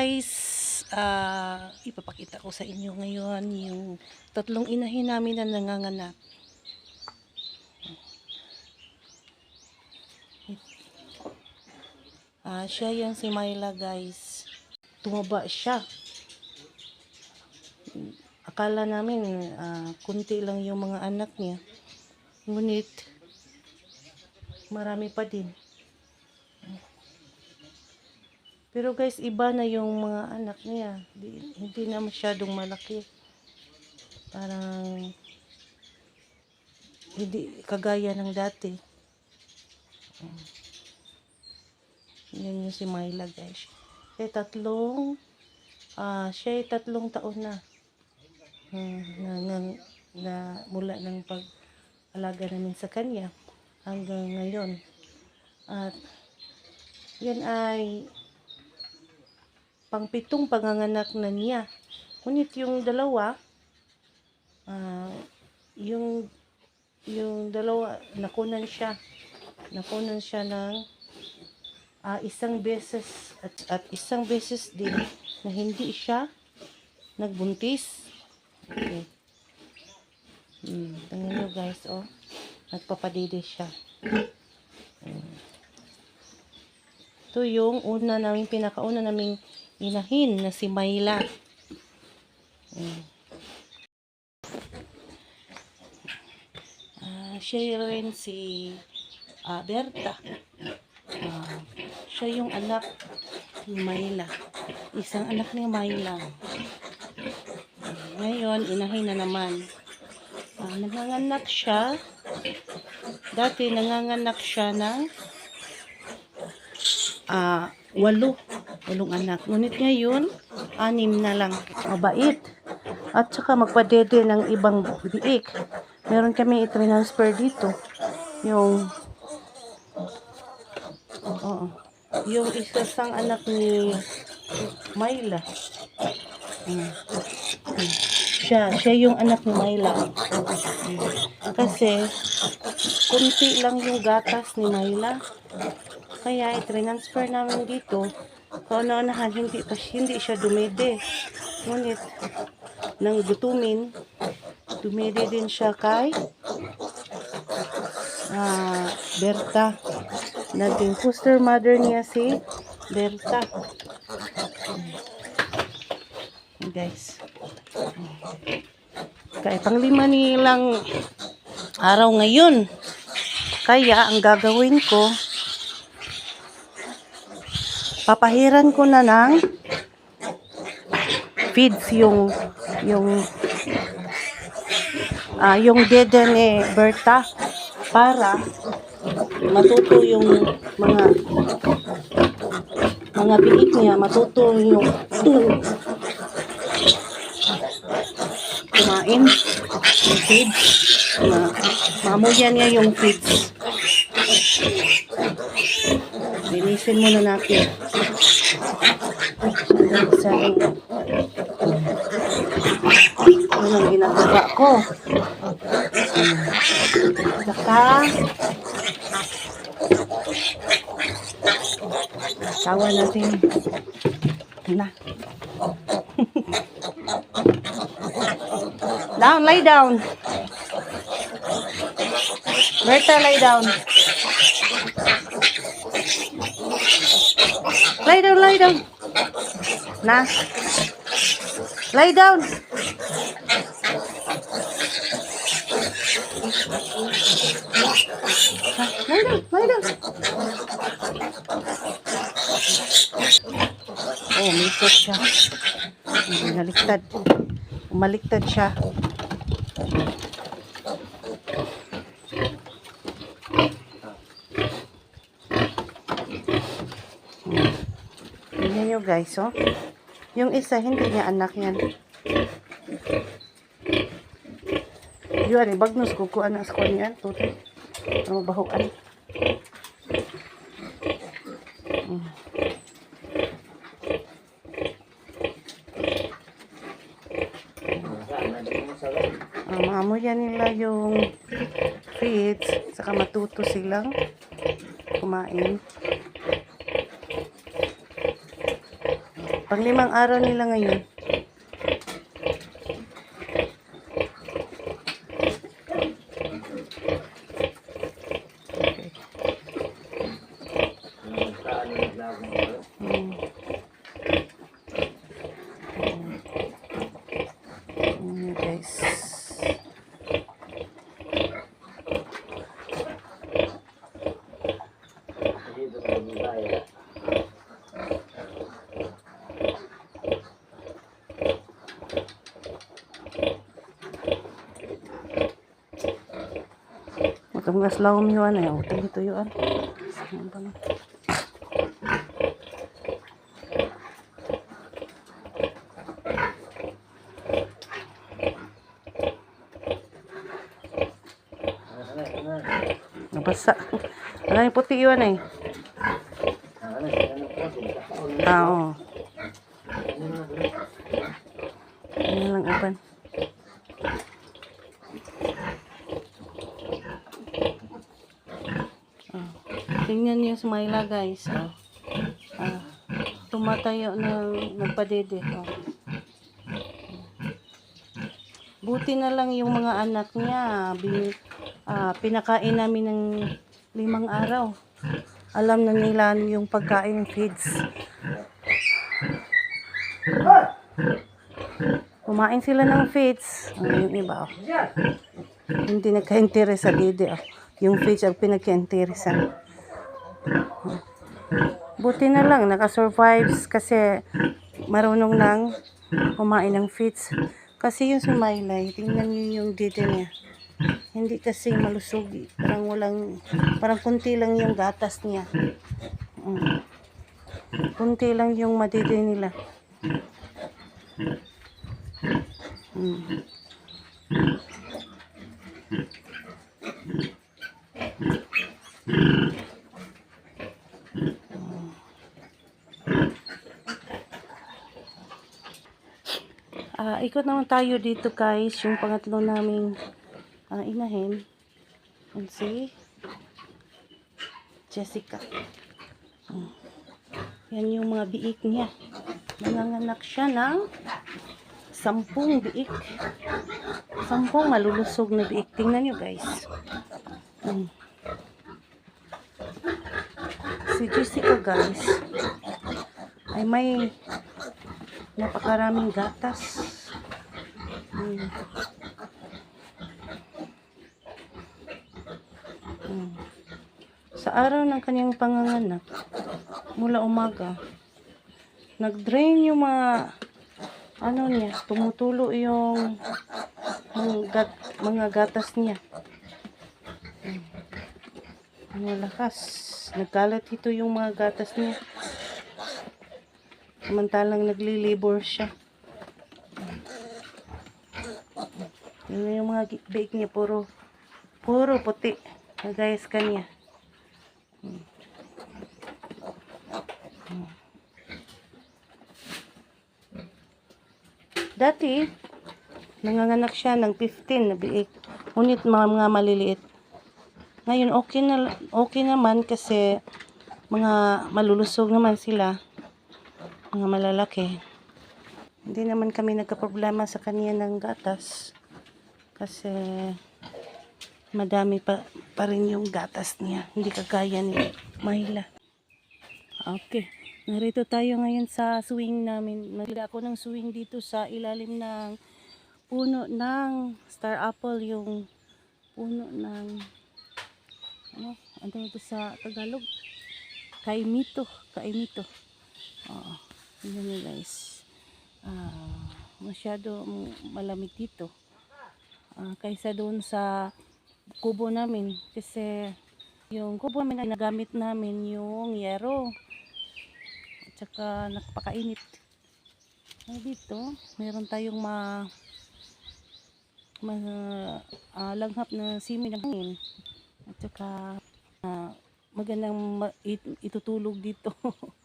guys, ah ipapakita ko sa inyo ngayon yung tatlong inahin namin na nanganganak. Ah, siya yung si Myla guys. Tumaba siya. Akala namin ah, kunti lang yung mga anak niya. Ngunit marami pa din. Pero guys, iba na yung mga anak niya. Di, hindi na masyadong malaki. Parang hindi kagaya ng dati. Mm. Yan yung si Myla guys. Siya ay tatlong ah siya tatlong taon na. Hmm, na, na, na mula ng pag-alaga namin sa kanya hanggang ngayon. At yan ay pangpitong panganganak na niya. Ngunit yung dalawa, ah, yung yung dalawa, nakunan siya. Nakunan siya ng ah, isang beses at, at isang beses din na hindi siya nagbuntis. Okay. Hmm, tingnan nyo guys, oh. Nagpapadede siya. Hmm. Ito yung una namin, pinakauna naming inahin na si Mayla. Hmm. Ah, siya rin si ah, Berta. Ah, siya yung anak ni Mayla. Isang anak ni Mayla. Ngayon, inahin na naman. Ah, nanganganak siya. Dati nanganganak siya ng ah, walo. Walong anak. Ngunit ngayon, anim na lang. Mabait. At saka magpadede ng ibang biik. Meron kami i-transfer dito. Yung Oo. Yung isa sang anak ni Myla. Siya, siya yung anak ni Myla. Kasi, kunti lang yung gatas ni Myla. Kaya, i-transfer namin dito. Kauna-unahan, hindi, pa, hindi siya dumede. Ngunit, nang gutumin, dumede din siya kay ah, Berta. Naging foster mother niya si Berta. Ayan, Guys. Kaya panglima nilang araw ngayon. Kaya ang gagawin ko, papahiran ko na ng feeds yung yung ah yung dede ni Berta para matuto yung mga mga biik niya, matuto yung kumain yung feeds. Ma mamuyan niya yung feeds. Linisin muna natin. Sa ano ang ginagawa ko. Saka Tawa natin. Na. down, lay down. Berta, lay down. Lay down, lay down. Na. Lay down. Lay down, lay down. Oh, umikot siya. Umaliktad. Umaliktad siya. Tingnan nyo guys, oh. Yung isa, hindi niya anak yan. Yun, bagnos kukuha na sa kanya. Tuti. Ang bahuan. Hmm. Ah, maamuyan nila yung feeds, saka matuto silang kumain. Panglimang araw nila ngayon. Mm. Mm, guys. Utang gas lawom yun ay utang ito yun. Ano ba na? Nabasa. Ano yung puti yun eh? Ah, oo. Ano lang upan. Ah. Tingnan niyo si Myla guys. Oh. Ah. Tumatayo ng nagpadede. Oh. Buti na lang yung mga anak niya. Bin, ah, pinakain namin ng limang araw. Alam na nila ano yung pagkain feeds. Kumain sila ng feeds. Ang yung iba, oh. Hindi nagka-interest sa dede, oh. Yung feeds ang pinagka-interesan. Buti na lang, nakasurvives kasi marunong nang kumain ng feeds. Kasi yung sumaylay, tingnan niyo yung dede niya. Hindi kasi malusog. Parang walang, parang kunti lang yung gatas niya. Mm. Kunti lang yung madede nila. Mm. Ah, ikot naman tayo dito guys, yung pangatlo naming ah, inahin. And si Jessica. Hmm. Yan yung mga biik niya. Nanganganak siya ng sampung biik. Sampung malulusog na biik. Tingnan nyo guys. Hmm. Si Jessica guys ay may napakaraming gatas. Hmm. Hmm. Sa araw ng kanyang panganganak, mula umaga, nag-drain yung mga ano niya, tumutulo yung mga, gat, gatas niya. Hmm. Ang. Nagkalat ito yung mga gatas niya. Samantalang nagli-labor siya. Yun yung mga bake niya, puro, puro puti. Nagayas kanya. Hmm. Dati, nanganganak siya ng 15 na biik. Ngunit mga, mga maliliit. Ngayon, okay, na, okay naman kasi mga malulusog naman sila mga malalaki. Hindi naman kami nagka-problema sa kanya ng gatas. Kasi madami pa, pa rin yung gatas niya. Hindi kagaya ni Mahila. Okay. Narito tayo ngayon sa swing namin. Nagla ako ng swing dito sa ilalim ng puno ng star apple. Yung puno ng ano, ano ito sa Tagalog? Kaimito. Kaimito. Oo. Tingnan nyo guys. Ah, masyado malamig dito. Ah, kaysa doon sa kubo namin. Kasi yung kubo namin na ginagamit namin yung yero. At saka nakapakainit. Ah, dito, meron tayong ma ma ah, langhap na simoy ng hangin. At saka ah, magandang ma- it- itutulog dito.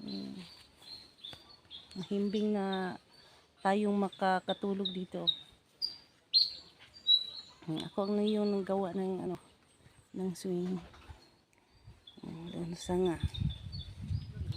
Hmm. Mahimbing na tayong makakatulog dito. Hmm, Ako ang yung nanggawa ng ano ng swing. Hmm, Doon sa nga.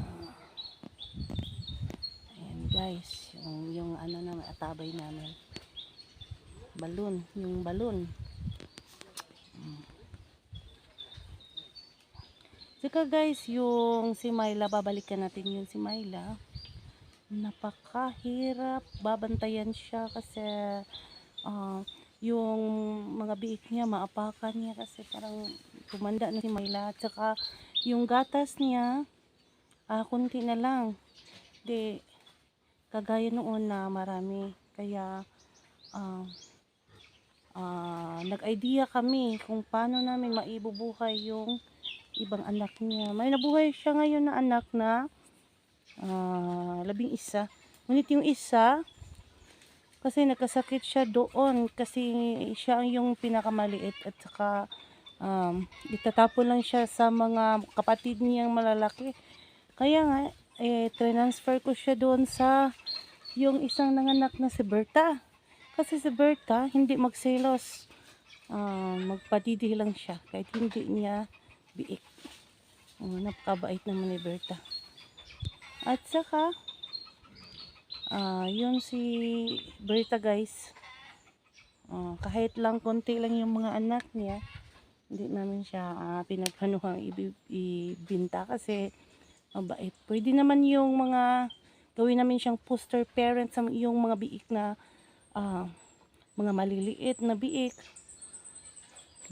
Ah, Ayan guys, yung, yung ano na atabay namin. Balon, yung balon. Mm. Saka guys, yung si Myla, babalikan natin yun si Myla. Napakahirap babantayan siya kasi ah, yung mga biik niya, maapakan niya kasi parang tumanda na si Myla. At saka yung gatas niya, ah, kunti na lang. Di, kagaya noon na marami. Kaya, ah, ah, nag-idea kami kung paano namin maibubuhay yung ibang anak niya. May nabuhay siya ngayon na anak na ah, labing isa. Ngunit yung isa, kasi nagkasakit siya doon kasi siya ang yung pinakamaliit at saka um, itatapon lang siya sa mga kapatid niyang malalaki. Kaya nga, eh, transfer ko siya doon sa yung isang nanganak na si Berta. Kasi si Berta, hindi magselos. Ah, magpadidi lang siya kahit hindi niya biik. Oh, napakabait naman ni Berta. At saka, ah yun si Berta guys. Ah, kahit lang konti lang yung mga anak niya, hindi namin siya pinagpanuhang ibi- ibinta kasi mabait. Pwede naman yung mga gawin namin siyang poster parent sa yung mga biik na ah, mga maliliit na biik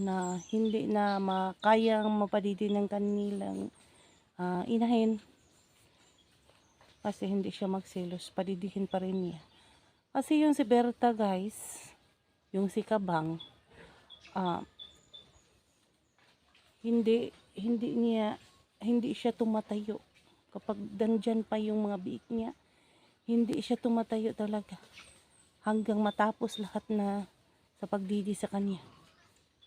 na hindi na makayang mapadidi ng kanilang ah, inahin. Kasi hindi siya magselos padidihin pa rin niya. Kasi yung si Berta guys yung si Kabang ah, hindi hindi niya hindi siya tumatayo. Kapag dandyan pa yung mga biik niya hindi siya tumatayo talaga hanggang matapos lahat na sa pagdidi sa kanya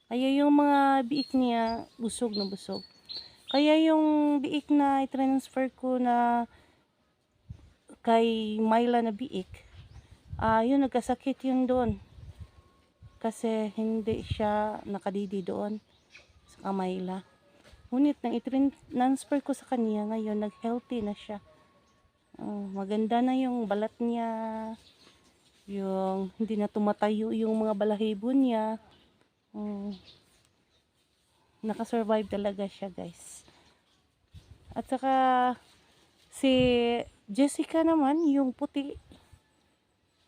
kaya yung mga biik niya, busog na busog. Kaya yung biik na i-transfer ko na kay Myla na biik, ah yun, nagkasakit yun doon. Kasi hindi siya nakadidi doon sa Myla. Ngunit nang i-transfer ko sa kanya, ngayon nag-healthy na siya. Oh, maganda na yung balat niya. Yung hindi na tumatayo yung mga balahibo niya. Mm. Nakasurvive talaga siya, guys. At saka, si Jessica naman, yung puti.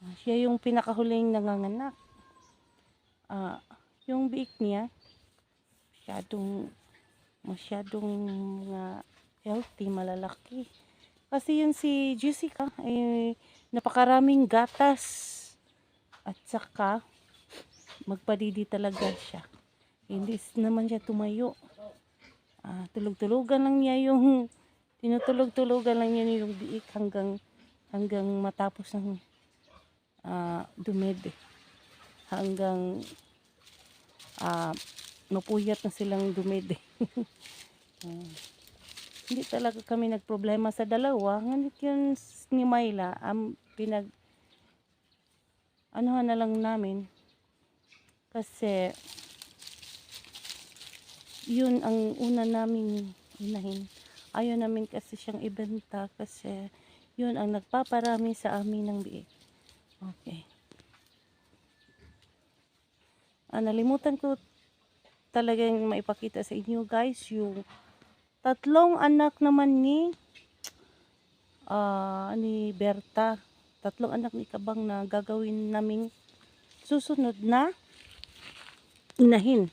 ah, Siya yung pinakahuling nanganganak. Ah, yung biik niya, masyadong, masyadong mga healthy, malalaki. Kasi yun si Jessica, eh, napakaraming gatas. At saka, magpadidi talaga siya. Hindi naman siya tumayo. Ah, tulog-tulugan lang niya yung tinutulog-tulugan lang niya yung biik hanggang hanggang matapos ng ah, dumede. Hanggang ah, mapuyat na silang dumede. Ah, hindi talaga kami nagproblema sa dalawa. Ngunit yun ni Myla, am pinag anuhan na lang namin kasi yun ang una naming inahin. Ayaw namin kasi siyang ibenta kasi yun ang nagpaparami sa amin ng biik. Okay. Ah, nalimutan ko talagang maipakita sa inyo guys yung tatlong anak naman ni ah ni Berta. Tatlong anak ni Kabang na gagawin naming susunod na inahin.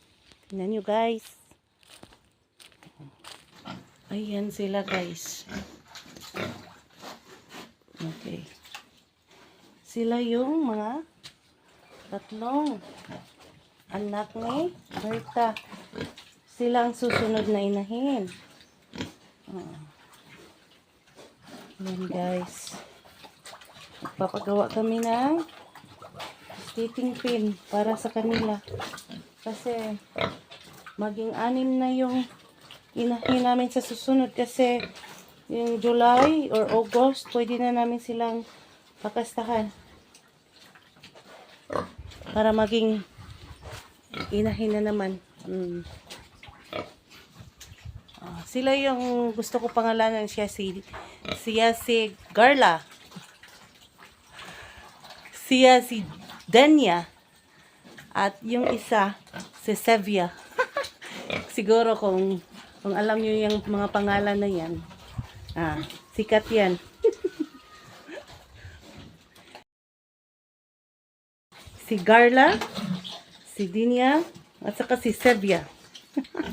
Tingnan nyo guys. Ayan sila guys. Okay. Sila yung mga tatlong anak ni Berta. Sila ang susunod na inahin. Ah. Ayan guys. Magpapagawa kami ng stitching pin para sa kanila. Kasi maging anim na yung inahin namin sa susunod kasi yung July or August pwede na namin silang pakastahan para maging inahin na naman. Mm. Ah, sila yung gusto ko pangalanan siya si siya si Garla. Siya si Denya. At yung isa si Sevia. Siguro kung kung alam niyo yung mga pangalan na yan. Ah, sikat yan. si Garla, si Dinya, at saka si Sevia.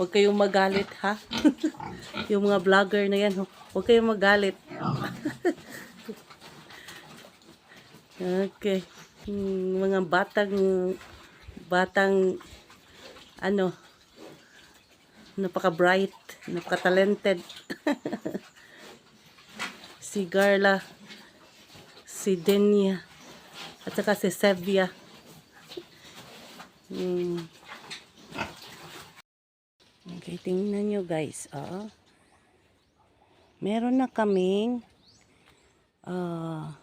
Huwag kayong magalit, ha? yung mga vlogger na yan, huwag kayong magalit. okay. Hmm, mga batang, batang, ano, napaka-bright, napaka-talented. si Garla, si Denya, at saka si Sevia. Hmm. Okay, tingnan nyo guys. Ah. Meron na kaming ah,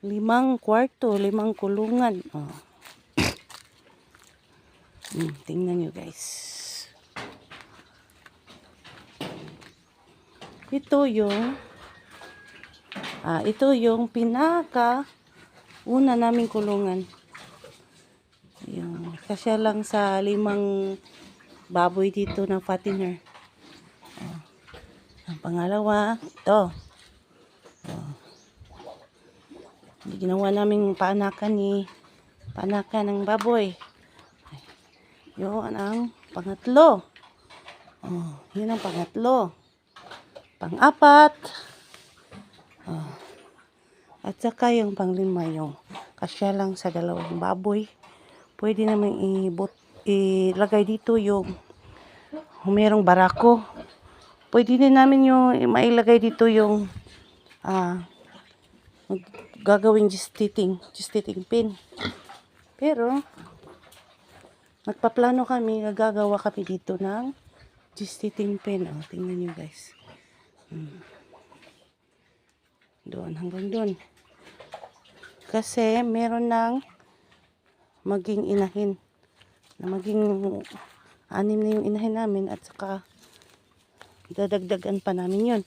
limang kwarto, limang kulungan. Ah. Hmm, tingnan nyo guys. Ito yung ah, ito yung pinaka una naming kulungan. Yung, kasya lang sa limang baboy dito ng fattener. Oh. Ang pangalawa, ito. Oh. Ginawa namin paanakan ni paanakan ng baboy. Ay, Yun ang pangatlo. Oh, yun ang pangatlo. Pang-apat. Oh. At saka yung panglima yung kasya lang sa dalawang baboy pwede naman ibot, ilagay dito yung merong barako. Pwede din namin yung mailagay dito yung ah gagawing gestating, gestating pin. Pero nagpaplano kami, gagawa kami dito ng gestating pin. Oh, tingnan nyo guys. Hmm. Doon, hanggang doon. Kasi meron ng maging inahin. Na maging anim na yung inahin namin at saka dadagdagan pa namin yun.